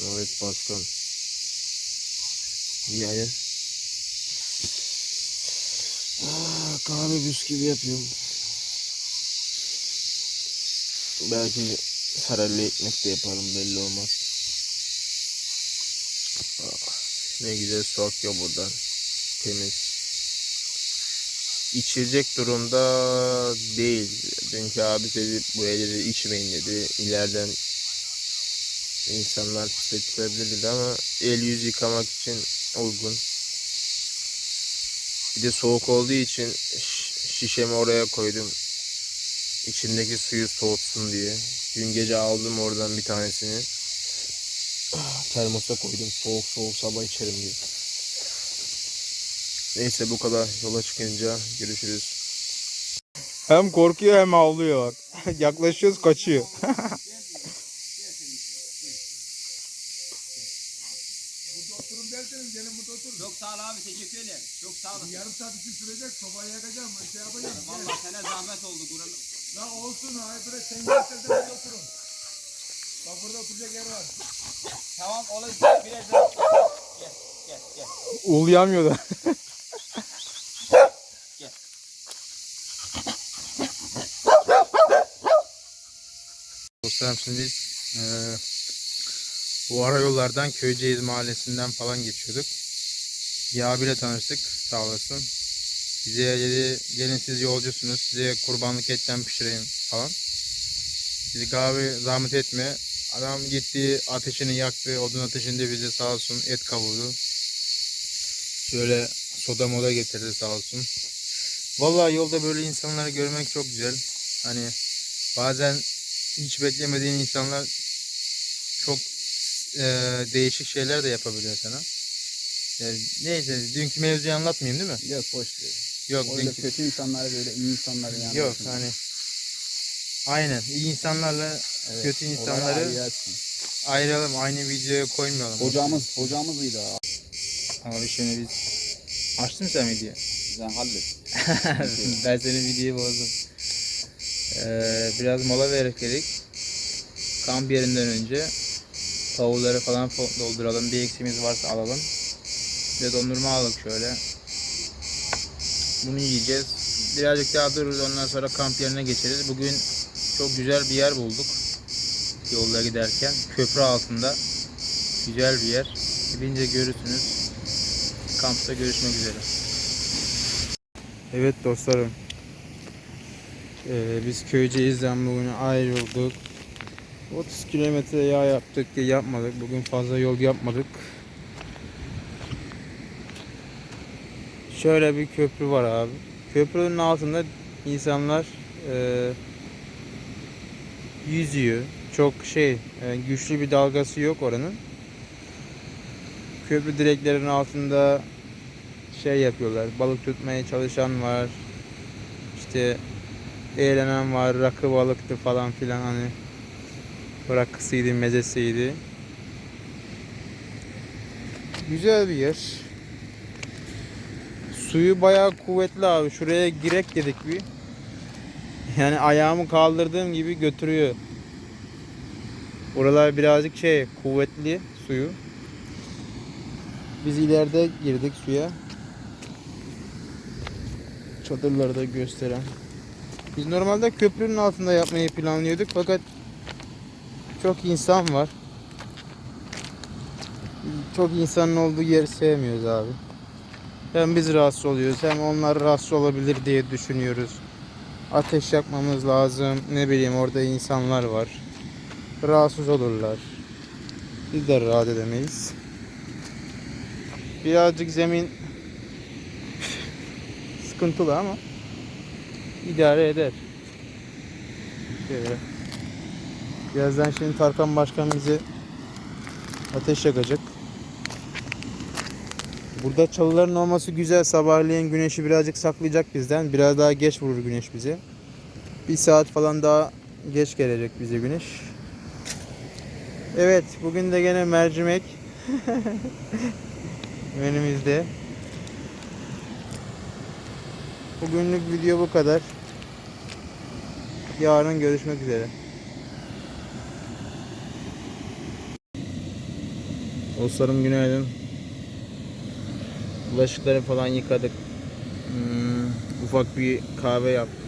Evet başkan. Yani Ah, kahve bisküvi yapıyorum. Belki saraylı ekmek de yaparım belli olmaz. Ah, ne güzel su akıyor buradan. Temiz. İçilecek durumda değil. Dünkü abi dedi buraya dedi içmeyin dedi. İleriden insanlar dedi ama el yüz yıkamak için uygun. Bir de soğuk olduğu için şişemi oraya koydum. İçindeki suyu soğutsun diye. Dün gece aldım oradan bir tanesini. Termosa koydum. Soğuk soğuk sabah içerim diye. Neyse bu kadar. Yola çıkınca görüşürüz. Hem korkuyor hem ağlıyor. Yaklaşıyoruz kaçıyor. Çok sağ ol abi teşekkür ederim. Çok sağ olasın. Yarım saat için sürecek. Sobayı yakacağım. Ben şey yapacağım. Vallahi sana zahmet oldu buranın. La olsun ha. Bre sen gösterdin burada oturun. Bak burada oturacak yer var. Tamam olur. Biraz daha. Gel gel gel. Uluyamıyor da. Dostlarım şimdi biz eee, bu ara yollardan Köyceğiz mahallesinden falan geçiyorduk. Bir abiyle tanıştık sağ olasın. Bize dedi gelin siz yolcusunuz size kurbanlık etten pişireyim falan. Dedik abi zahmet etme. Adam gitti ateşini yaktı odun ateşinde bize sağ olsun et kavurdu. Şöyle soda moda getirdi sağ olsun. Vallahi yolda böyle insanları görmek çok güzel. Hani bazen hiç beklemediğin insanlar çok eee, değişik şeyler de yapabiliyor sana. Yani neyse dünkü mevzuyu anlatmayayım değil mi? Yok boş ver. Yok Orada dünkü, kötü insanlar böyle iyi insanları yani. yok hani aynen iyi insanlarla kötü insanları ayıralım aynı videoya koymayalım. Hocamız, hocamızıydı ha. Abi şimdi biz açtın sen videoyu? Sen hallet. ben senin videoyu bozdum. Ee, biraz mola vererek dedik. Kamp yerinden önce tavukları falan dolduralım. Bir eksiğimiz varsa alalım. Bir de dondurma aldık şöyle. Bunu yiyeceğiz. Birazcık daha dururuz ondan sonra kamp yerine geçeriz. Bugün çok güzel bir yer bulduk. Yolda giderken. Köprü altında. Güzel bir yer. Gidince görürsünüz. Kampta görüşmek üzere. Evet dostlarım. Ee, biz Köyceğiz'den bugün ayrıldık. 30 kilometre yağ yaptık diye yapmadık. Bugün fazla yol yapmadık. Şöyle bir köprü var abi. Köprünün altında insanlar e, yüzüyor. Çok şey e, güçlü bir dalgası yok oranın. Köprü direklerinin altında şey yapıyorlar. Balık tutmaya çalışan var. İşte eğlenen var. Rakı balıktı falan filan hani. Rakısıydı, mezesiydi. Güzel bir yer. Suyu bayağı kuvvetli abi. Şuraya girek dedik bir. Yani ayağımı kaldırdığım gibi götürüyor. Oralar birazcık şey kuvvetli suyu. Biz ileride girdik suya. Çadırları da gösteren. Biz normalde köprünün altında yapmayı planlıyorduk fakat çok insan var. Çok insanın olduğu yeri sevmiyoruz abi. Hem biz rahatsız oluyoruz hem onlar rahatsız olabilir diye düşünüyoruz. Ateş yakmamız lazım. Ne bileyim orada insanlar var. Rahatsız olurlar. Biz de rahat edemeyiz. Birazcık zemin sıkıntılı ama idare eder. Şöyle. Birazdan şimdi Tarkan Başkan bize ateş yakacak. Burada çalıların olması güzel. Sabahleyin güneşi birazcık saklayacak bizden. Biraz daha geç vurur güneş bize. Bir saat falan daha geç gelecek bize güneş. Evet, bugün de gene mercimek menümüzde. Bugünlük video bu kadar. Yarın görüşmek üzere. Dostlarım günaydın. Bulaşıkları falan yıkadık. Hmm, ufak bir kahve yaptım.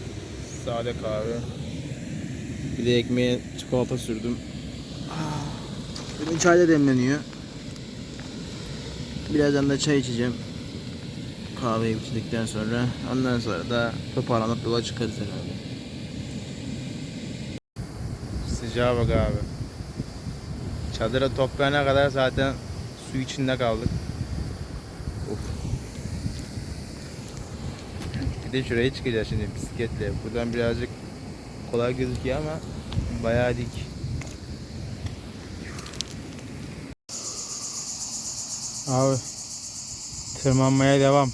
Sade kahve. Bir de ekmeğe çikolata sürdüm. Ah, Benim çay da demleniyor. Birazdan da çay içeceğim. Kahveyi bitirdikten sonra. Ondan sonra da toparlanıp yola çıkarız herhalde. Sıcağa bak abi. Çadıra toplayana kadar zaten su içinde kaldık. Of. Bir de şuraya çıkacağız şimdi bisikletle. Buradan birazcık kolay gözüküyor ama bayağı dik. Abi tırmanmaya devam.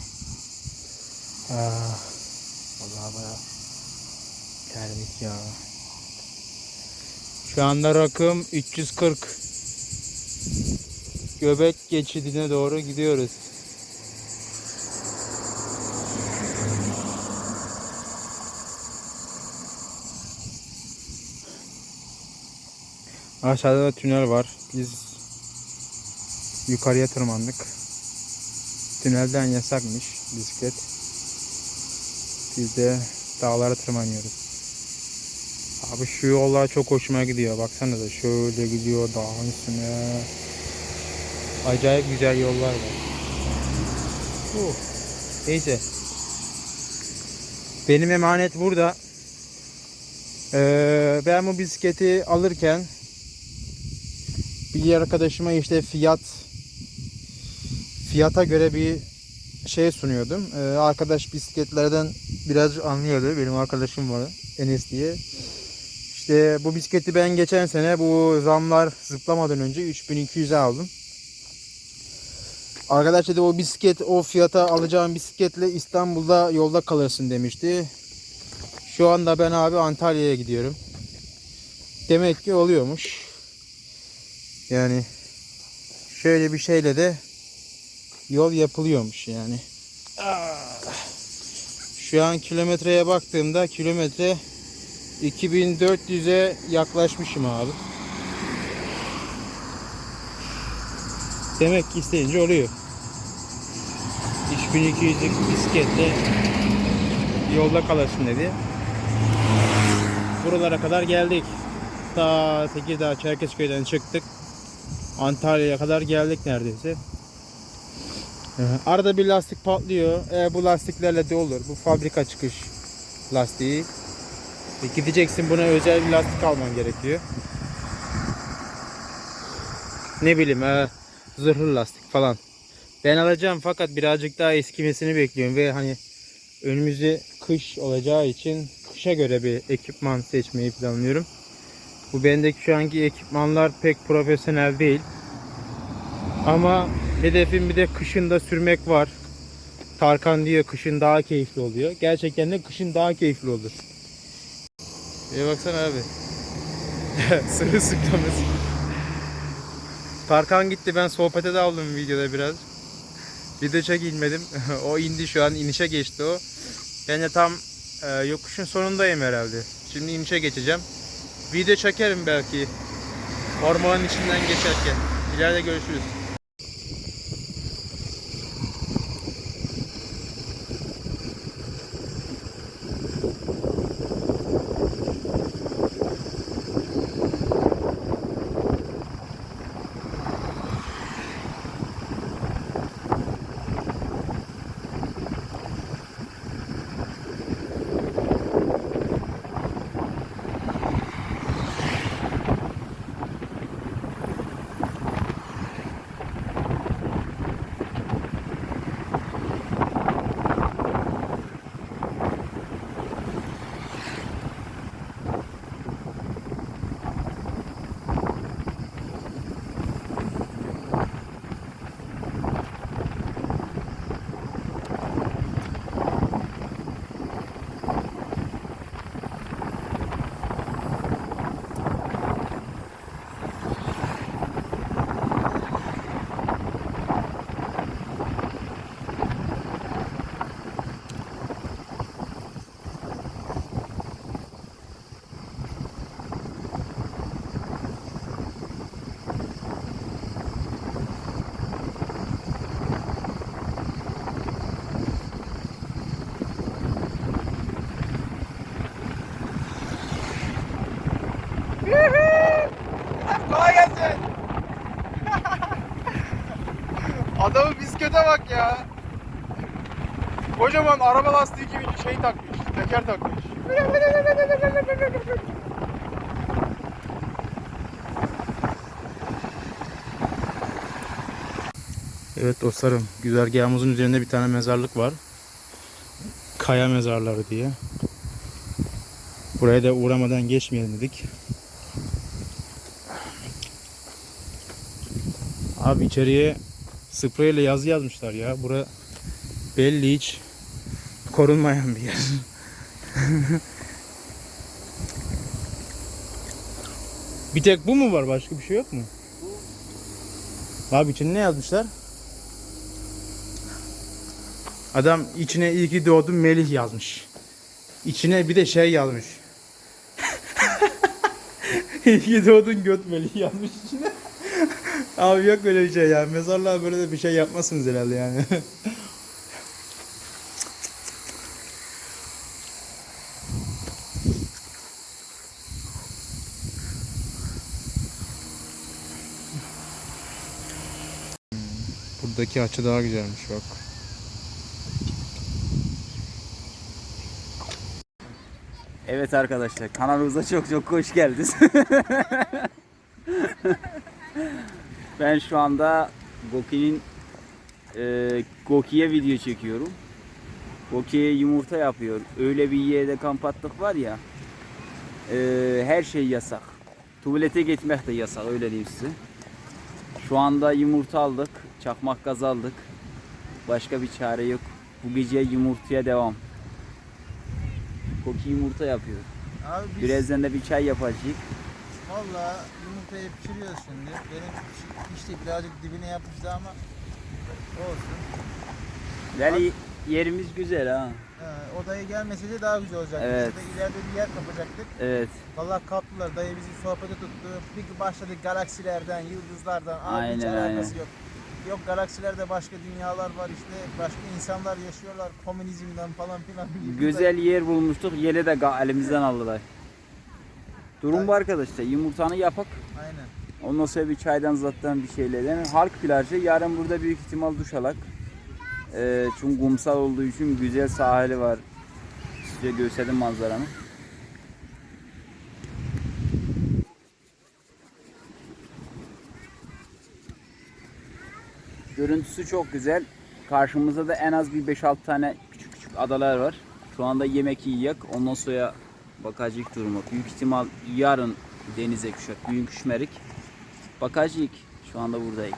Ah, vallahi bayağı terlik ya. Şu anda rakım 340. Göbek geçidine doğru gidiyoruz. Aşağıda da tünel var. Biz yukarıya tırmandık. Tünelden yasakmış bisiklet. Biz de dağlara tırmanıyoruz. Abi şu yollar çok hoşuma gidiyor. Baksanıza şöyle gidiyor dağın üstüne. Acayip güzel yollar var. Uh. Neyse. Benim emanet burada. Ee, ben bu bisikleti alırken bir arkadaşıma işte fiyat fiyata göre bir şey sunuyordum. Ee, arkadaş bisikletlerden biraz anlıyordu. Benim arkadaşım var Enes diye. İşte bu bisikleti ben geçen sene bu zamlar zıplamadan önce 3200'e aldım. Arkadaş dedi o bisiklet o fiyata alacağım bisikletle İstanbul'da yolda kalırsın demişti. Şu anda ben abi Antalya'ya gidiyorum. Demek ki oluyormuş. Yani şöyle bir şeyle de yol yapılıyormuş yani. Şu an kilometreye baktığımda kilometre 2400'e yaklaşmışım abi. Demek ki isteyince oluyor. 3200'lük bisikletle yolda kalasın dedi. Buralara kadar geldik. Ta Tekirdağ Çerkezköy'den çıktık. Antalya'ya kadar geldik neredeyse. Arada bir lastik patlıyor. E, bu lastiklerle de olur. Bu fabrika çıkış lastiği. E, gideceksin buna özel bir lastik alman gerekiyor. Ne bileyim e, zırhlı lastik falan. Ben alacağım fakat birazcık daha eskimesini bekliyorum ve hani önümüzde kış olacağı için kışa göre bir ekipman seçmeyi planlıyorum. Bu bendeki şu anki ekipmanlar pek profesyonel değil. Ama hedefim bir de kışın da sürmek var. Tarkan diyor kışın daha keyifli oluyor. Gerçekten de kışın daha keyifli olur. Bir baksana abi. Sırılsıklamız. Tarkan gitti ben sohbete de aldım videoda biraz. Video çek inmedim. o indi şu an inişe geçti o. Ben de tam e, yokuşun sonundayım herhalde. Şimdi inişe geçeceğim. Video çekerim belki. Ormanın içinden geçerken. İleride görüşürüz. Kocaman araba lastiği gibi şey takmış. Teker takmış. Evet dostlarım, güzergahımızın üzerinde bir tane mezarlık var. Kaya mezarları diye. Buraya da uğramadan geçmeyelim dedik. Abi içeriye spreyle yazı yazmışlar ya. Bura belli hiç korunmayan bir yer. bir tek bu mu var? Başka bir şey yok mu? Abi içine ne yazmışlar? Adam içine iyi ki doğdun Melih yazmış. İçine bir de şey yazmış. iyi ki doğdun göt Melih yazmış içine. Abi yok böyle bir şey ya. Mezarlığa böyle de bir şey yapmazsınız herhalde yani. Buradaki açı daha güzelmiş bak. Evet arkadaşlar kanalımıza çok çok hoş geldiniz. ben şu anda Goki'nin e, Goki'ye video çekiyorum. Goki'ye yumurta yapıyor. Öyle bir yerde kamp attık var ya. e, her şey yasak. Tuvalete gitmek de yasak öyle diyeyim size. Şu anda yumurta aldık. Çakmak gaz aldık. Başka bir çare yok. Bu gece yumurtaya devam. Koki yumurta yapıyor. Abi biz Birazdan da bir çay yapacağız. valla yumurtayı pişiriyoruz şimdi. Benim işte birazcık dibine yapıştı ama olsun. Yani yerimiz güzel ha. Ee, odaya gelmeseydi daha güzel olacaktı. Evet. Biz de ileride bir yer kapacaktık. Evet. Valla kaptılar. Dayı bizi sohbete tuttu. Bir başladık galaksilerden, yıldızlardan. Abi hiç Aynen, alakası yok. Yok galaksilerde başka dünyalar var işte. Başka insanlar yaşıyorlar. Komünizmden falan filan. Güzel yer bulmuştuk. Yeri de elimizden aldılar. Durum bu arkadaşlar. Yumurtanı yapak. Aynen. Ondan sonra bir çaydan zaten bir şeylerden. Halk plajı. Yarın burada büyük ihtimal duş alak. Ee, çünkü kumsal olduğu için güzel sahili var. Size gösterdim manzaranı. Görüntüsü çok güzel. Karşımızda da en az bir 5-6 tane küçük küçük adalar var. Şu anda yemek yiyecek. Ondan sonra bakacak durumu. Büyük ihtimal yarın denize kuşak. Büyük küşmerik. Bakacak. Şu anda buradayız.